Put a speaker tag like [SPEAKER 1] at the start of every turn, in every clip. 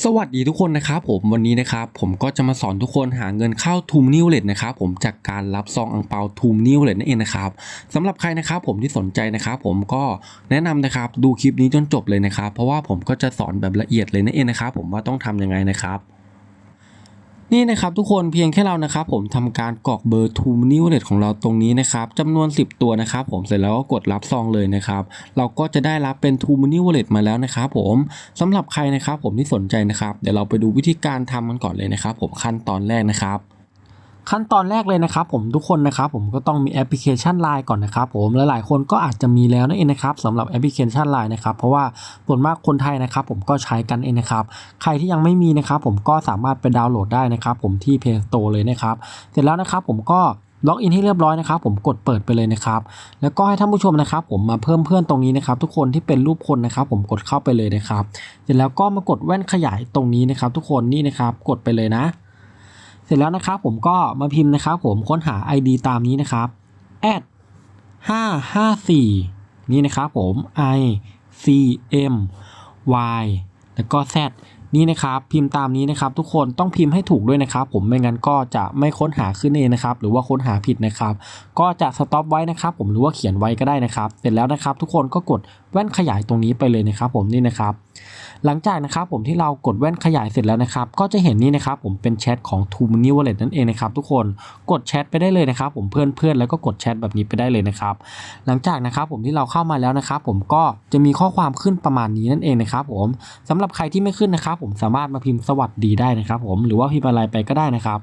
[SPEAKER 1] สวัสดีทุกคนนะครับผมวันนี้นะครับผมก็จะมาสอนทุกคนหาเงินเข้าทูมนิวเลตนะครับผมจากการรับซองอังเปาทูมนิวเลตนั่นเองนะครับสำหรับใครนะครับผมที่สนใจนะครับผมก็แนะนำนะครับดูคลิปนี้จนจบเลยนะครับ เพราะว่าผมก็จะสอนแบบละเอียดเลยนั่นเองนะครับผมว่าต้องทำยังไงนะครับ นี่นะครับทุกคนเพียงแค่เรานะครับผมทำการกรอกเบอร์ทูมนิวเลตของเราตรงนี้นะครับจำนวน 10 ตัวนะครับผมเสร็จแล้วก็กดรับซองเลยนะครับเราก็จะได้รับเป็นทูมนิวเลตมาแล้วนะครับผมสำหรับใครนะครับผมที่สนใจนะครับเดี๋ยวเราไปดูวิธีการทำกันก่อนเลยนะครับผมขั้นตอนแรกนะครับ ขั้นตอนแรกเลยนะครับผมทุกคนนะครับผมก็ต้องมีแอปพลิเคชัน Line ก่อนนะครับผมและหลายคนก็อาจจะมีแล้วนั่นเองนะครับสำหรับแอปพลิเคชัน Line นะครับเพราะว่าส่วนมากคนไทยนะครับผมก็ใช้กันเองนะครับใครที่ยังไม่มีนะครับผมก็สามารถไปดาวน์โหลดได้นะครับผมที่ Play Store เลยนะครับเสร็จแล้วนะครับผมก็ล็อกอินให้เรียบร้อยนะครับผมกดเปิดไปเลยนะครับ แล้วก็ให้ท่านผู้ชมนะครับผมมาเพิ่มเพื่อนตรงนี้นะครับ ทุกคนที่เป็นรูปคนนะครับ ผมกดเข้าไปเลยนะครับ เสร็จแล้วก็มากดแว่นขยายตรงนี้นะครับ ทุกคนนี่นะครับกดไปเลยนะ เสร็จแล้วนะครับผมก็มาพิมพ์นะครับผมค้นหา ID ตามนี้นะครับ at 554 นี่นะครับผม i c m y แล้วก็ z นี่นะครับพิมพ์ตามนี้นะครับ ทุกคนต้องพิมพ์ให้ถูกด้วยนะครับ ผมไม่งั้นก็จะไม่ค้นหาขึ้นเองนะครับ หรือว่าค้นหาผิดนะครับ ก็จะสต็อปไว้นะครับ ผมหรือว่าเขียนไว้ก็ได้นะครับ เสร็จแล้วนะครับ ทุกคนก็กด แว่นขยายตรงนี้ไปเลยนะครับผมนี่นะครับ หลังจากนะครับผมที่เรากดแว่นขยายเสร็จแล้วนะครับ ก็จะเห็นนี่นะครับผมเป็นแชทของ t o m o n e y Wallet นั่นเองนะครับทุกคนกดแชทไปได้เลยนะครับ ผมเพื่อนเพื่อนๆแล้วก็กดแชทแบบนี้ไปได้เลยนะครับ หลังจากนะครับผมที่เราเข้ามาแล้วนะครับ ผมก็จะมีข้อความขึ้นประมาณนี้นั่นเองนะครับผมสำหรับใครที่ไม่ขึ้นนะครับ ผมสามารถมาพิมพ์สวัสดีได้นะครับ ผมหรือว่าพิมพ์อะไรไปก็ได้นะครับ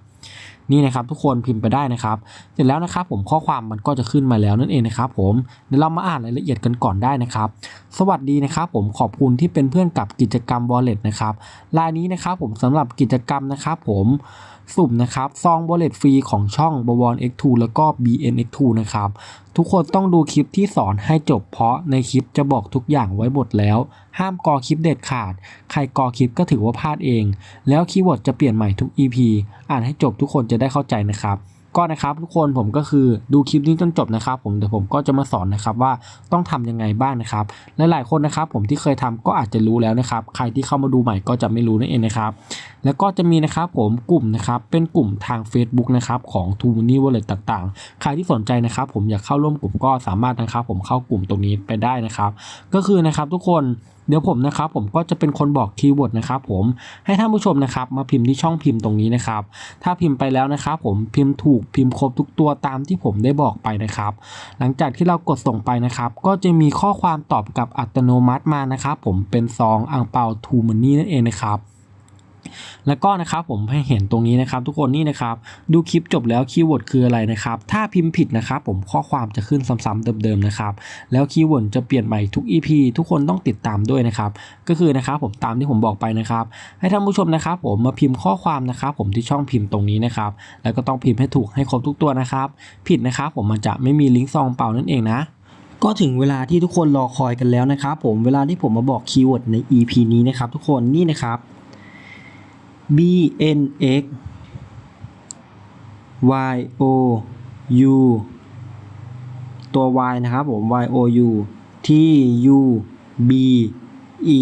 [SPEAKER 1] นี่นะครับทุกคนพิมพ์ไปได้นะครับ เสร็จแล้วนะครับผมข้อความมันก็จะขึ้นมาแล้วนั่นเองนะครับผมเดี๋ยวเรามาอ่านรายละเอียดกันก่อนได้นะครับ สวัสดีนะครับผมขอบคุณที่เป็นเพื่อนกับกิจกรรม Wallet นะครับรายนี้นะครับผมสำหรับกิจกรรมนะครับผม สุ่มนะครับซองบอลเลตฟรีของช่อง b w o n X2 แล้วก็ BNX2 นะครับทุกคนต้องดูคลิปที่สอนให้จบเพราะในคลิปจะบอกทุกอย่างไว้หมดแล้ว ห้ามกอคลิปเด็ดขาด ใครกอคลิปก็ถือว่าพลาดเอง แล้วคีย์เวิร์ดจะเปลี่ยนใหม่ทุก EP อ่านให้จบทุกคนจะได้เข้าใจนะครับ ก็นะครับทุกคนผมก็คือดูคลิปนี้จนจบนะครับ ผมเดี๋ยวผมก็จะมาสอนนะครับว่าต้องทำยังไงบ้างนะครับและหลายคนนะครับ ผมที่เคยทำก็อาจจะรู้แล้วนะครับ ใครที่เข้ามาดูใหม่ก็จะไม่รู้นั่นเองนะครับแล้วก็จะมีนะครับผมกลุ่มนะครับเป็นกลุ่มทาง Facebook นะครับของ t o m o n e y Wallet ต่างๆ ใครที่สนใจนะครับ ผมอยากเข้าร่วมกลุ่มก็สามารถนะครับ ผมเข้ากลุ่มตรงนี้ไปได้นะครับ ก็คือนะครับทุกคน เดี๋ยวผมนะครับผมก็จะเป็นคนบอกคีย์เวิร์ดนะครับผมให้ท่านผู้ชมนะครับมาพิมพ์ที่ช่องพิมพ์ตรงนี้นะครับ ถ้าพิมพ์ไปแล้วนะครับผมพิมพ์ถูกพิมพ์ครบทุกตัวตามที่ผมได้บอกไปนะครับ หลังจากที่เรากดส่งไปนะครับ ก็จะมีข้อความตอบกลับอัตโนมัติมานะครับ ผมเป็นซองอ่างเปาทูมันนี่นั่นเองนะครับ แล้วก็นะครับผมให้เห็นตรงนี้นะครับ ทุกคนนี่นะครับ ดูคลิปจบแล้วคีย์เวิร์ดคืออะไรนะครับ ถ้าพิมพ์ผิดนะครับผมข้อความจะขึ้นซ้ำๆเดิมๆนะครับ แล้วคีย์เวิร์ดจะเปลี่ยนใหม่ทุก EP ทุกคนต้องติดตามด้วยนะครับ ก็คือนะครับผมตามที่ผมบอกไปนะครับ ให้ท่านผู้ชมนะครับ ผมมาพิมพ์ข้อความนะครับ ผมที่ช่องพิมพ์ตรงนี้นะครับ แล้วก็ต้องพิมพ์ให้ถูกให้ครบทุกตัวนะครับ ผิดนะครับ ผมมันจะไม่มีลิงก์ซองเปล่านั่นเองนะก็ถึงเวลาที่ทุกคนรอคอยกันแล้วนะครับ ผมเวลาที่ผมมาบอกคีย์เวิร์ดใน EP นี้นะครับ ทุกคนนี่นะครับ B N X Y O U ตัว Y นะครับผม Y O U T U B E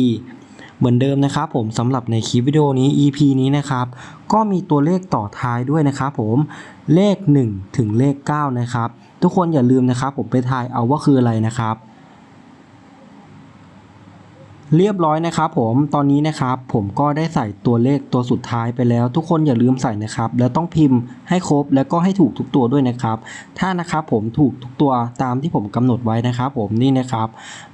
[SPEAKER 1] เหมือนเดิมนะครับผมสำหรับในคลิปวิดีโอนี้ EP นี้นะครับ ก็มีตัวเลขต่อท้ายด้วยนะครับผมเลข 1 ถึงเลข 9 นะครับ ทุกคนอย่าลืมนะครับ ผมไปทายเอาว่าคืออะไรนะครับ เรียบร้อยนะครับผมตอนนี้นะครับผมก็ได้ใส่ตัวเลขตัวสุดท้ายไปแล้ว ทุกคนอย่าลืมใส่นะครับ แล้วต้องพิมพ์ให้ครบแล้วก็ให้ถูกทุกตัวด้วยนะครับ ถ้านะครับผมถูกทุกตัวตามที่ผมกำหนดไว้นะครับ ผมนี่นะครับ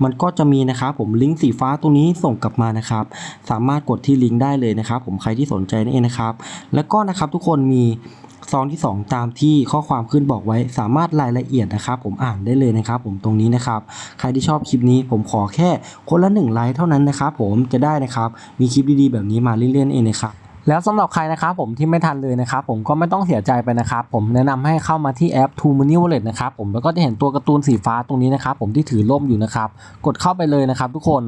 [SPEAKER 1] มันก็จะมีนะครับผมลิงก์สีฟ้าตรงนี้ส่งกลับมานะครับ สามารถกดที่ลิงก์ได้เลยนะครับ ผมใครที่สนใจนั่นเองนะครับ แล้วก็นะครับทุกคนมี ซองที่ 2 ตามที่ข้อความขึ้นบอกไว้สามารถรายละเอียดนะครับ ผมอ่านได้เลยนะครับ ผมตรงนี้นะครับ ใครที่ชอบคลิปนี้ผมขอแค่คนละ1ไลค์เท่านั้นนะครับ ผมจะได้นะครับ มีคลิปดีๆแบบนี้มาเรื่อยๆเองนะครับ แล้วสำหรับใครนะครับผมที่ไม่ทันเลยนะครับผมก็ไม่ต้องเสียใจไปนะครับผมแนะนำให้เข้ามาที่แอป t o m o n e y Wallet นะครับผมแล้วก็จะเห็นตัวการ์ตูนสีฟ้าตรงนี้นะครับผมที่ถือร่มอยู่นะครับกดเข้าไปเลยนะครับทุกคน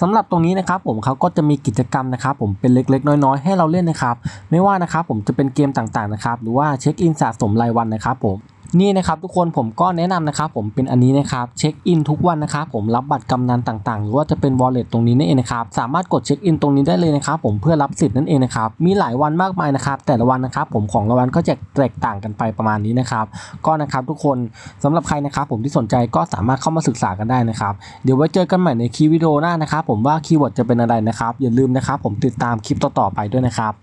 [SPEAKER 1] สำหรับตรงนี้นะครับผมเขาก็จะมีกิจกรรมนะครับผมเป็นเล็กๆ น้อยๆ ให้เราเล่นนะครับไม่ว่านะครับผมจะเป็นเกมต่างๆนะครับหรือว่าเช็คอินสะสมรายวันนะครับผม นี่นะครับทุกคนผมก็แนะนำนะครับผมเป็นอันนี้นะครับเช็คอินทุกวันนะครับผมรับบัตรกำนันต่างๆ หรือว่าจะเป็น wallet ตรงนี้นั่นเองนะครับสามารถกดเช็คอินตรงนี้ได้เลยนะครับผมเพื่อรับสิทธิ์นั่นเองนะครับมีหลายวันมากมายนะครับแต่ละวันนะครับผมของรางวัลก็จะแตกต่างกันไปประมาณนี้นะครับก็นะครับทุกคนสำหรับใครนะครับผมที่สนใจก็สามารถเข้ามาศึกษากันได้นะครับเดี๋ยวไว้เจอกันใหม่ในคลิปวิดีโอหน้านะครับผมว่าคีย์เวิร์ดจะเป็นอะไรนะครับอย่าลืมนะครับผมติดตามคลิปต่อๆไปด้วยนะครับ